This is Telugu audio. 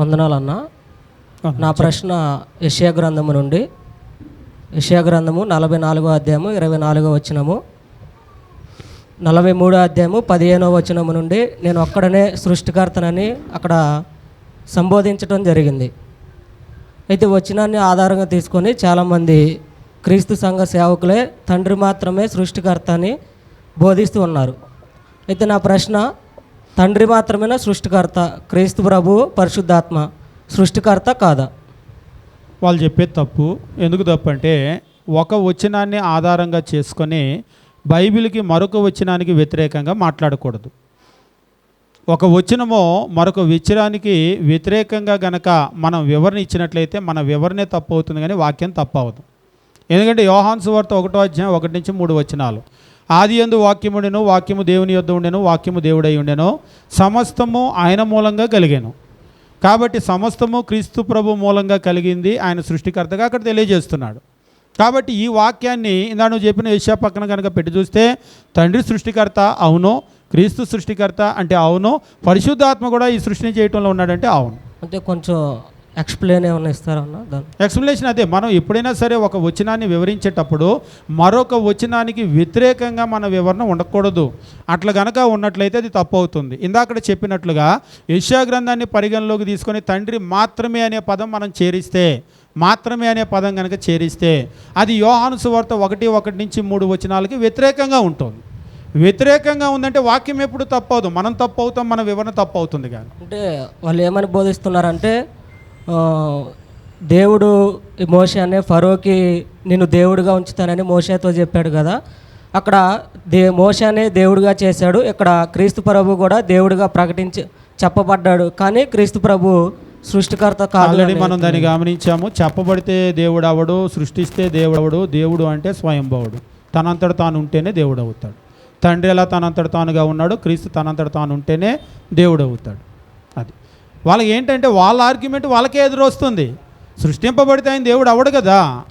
వందనాలన్న. నా ప్రశ్న యెషయా గ్రంథము నుండి. యెషయా గ్రంథము నలభై నాలుగో అధ్యాయము ఇరవై నాలుగో వచనము. నలభై మూడో అధ్యాయము పదిహేనో వచనము నుండి నేను ఒక్కడనే సృష్టికర్తనని అక్కడ సంబోధించడం జరిగింది. అయితే వచనాన్ని ఆధారంగా తీసుకొని చాలామంది క్రీస్తు సంఘ సేవకులే తండ్రి మాత్రమే సృష్టికర్త అని బోధిస్తూ ఉన్నారు. అయితే నా ప్రశ్న తండ్రి మాత్రమేనా సృష్టికర్త? క్రీస్తు ప్రభు పరిశుద్ధాత్మ సృష్టికర్త కాదా? వాళ్ళు చెప్పేది తప్పు. ఎందుకు తప్పు అంటే ఒక వచనాన్ని ఆధారంగా చేసుకొని బైబిల్కి మరొక వచనానికి వ్యతిరేకంగా మాట్లాడకూడదు. ఒక వచనమో మరొక వచనానికి వ్యతిరేకంగా గనక మనం వివరణ ఇచ్చినట్లయితే మన వివరణే తప్పు అవుతుంది కానీ వాక్యం తప్పు అవ్వదు. ఎందుకంటే యోహాన్స్ వార్త ఒకటో అధ్యాయం ఒకటి నుంచి మూడు వచనాలు. ఆది ఎందు వాక్యముండెను వాక్యము దేవుని యొద్ద ఉండెను వాక్యము దేవుడై ఉండెను. సమస్తము ఆయన మూలంగా కలిగాను. కాబట్టి సమస్తము క్రీస్తు ప్రభు మూలంగా కలిగింది ఆయన సృష్టికర్తగా అక్కడ తెలియజేస్తున్నాడు. కాబట్టి ఈ వాక్యాన్ని ఇందా నువ్వు చెప్పిన విషయ పక్కన కనుక పెట్టి చూస్తే తండ్రి సృష్టికర్త అవును క్రీస్తు సృష్టికర్త అంటే అవును పరిశుద్ధాత్మ కూడా ఈ సృష్టిని చేయటంలో ఉన్నాడంటే అవును. అంటే కొంచెం ఎక్స్ప్లెయిన్ ఏమైనా ఇస్తారన్న దాని ఎక్స్ప్లెనేషన్ అదే. మనం ఎప్పుడైనా సరే ఒక వచనాన్ని వివరించేటప్పుడు మరొక వచనానికి వ్యతిరేకంగా మన వివరణ ఉండకూడదు. అట్లా గనక ఉన్నట్లయితే అది తప్పు అవుతుంది. ఇందాక చెప్పినట్లుగా యెషయా గ్రంథాన్ని పరిగణలోకి తీసుకొని తండ్రి మాత్రమే అనే పదం మనం చేరిస్తే మాత్రమే అనే పదం కనుక చేరిస్తే అది యోహాను సువార్త ఒకటి ఒకటి నుంచి మూడు వచనాలకి వ్యతిరేకంగా ఉంటుంది. వ్యతిరేకంగా ఉందంటే వాక్యం ఎప్పుడు తప్పు అవుతుంది మనం తప్పు అవుతాం మన వివరణ తప్పు అవుతుంది కానీ. అంటే వాళ్ళు ఏమని బోధిస్తున్నారంటే దేవుడు మోషే అనే ఫరోకి నేను దేవుడిగా ఉంచుతానని మోషేతో చెప్పాడు కదా. అక్కడ దే మోషే అనే దేవుడిగా చేశాడు. ఇక్కడ క్రీస్తు ప్రభు కూడా దేవుడిగా ప్రకటించి చెప్పబడ్డాడు. కానీ క్రీస్తు ప్రభు సృష్టికర్త కాదు మనం దాన్ని గమనించాము. చెప్పబడితే దేవుడు అవడు సృష్టిస్తే దేవుడు అవడు దేవుడు అంటే స్వయంభవుడు. తనంతట తాను ఉంటేనే దేవుడు అవుతాడు. తండ్రి ఎలా తనంతట తానుగా ఉన్నాడు క్రీస్తు తనంతట తాను ఉంటేనే దేవుడు అవుతాడు. వాళ్ళకి ఏంటంటే వాళ్ళ ఆర్గ్యుమెంట్ వాళ్ళకే ఎదురొస్తుంది. సృష్టింపబడితే ఆయన దేవుడు అవడు కదా.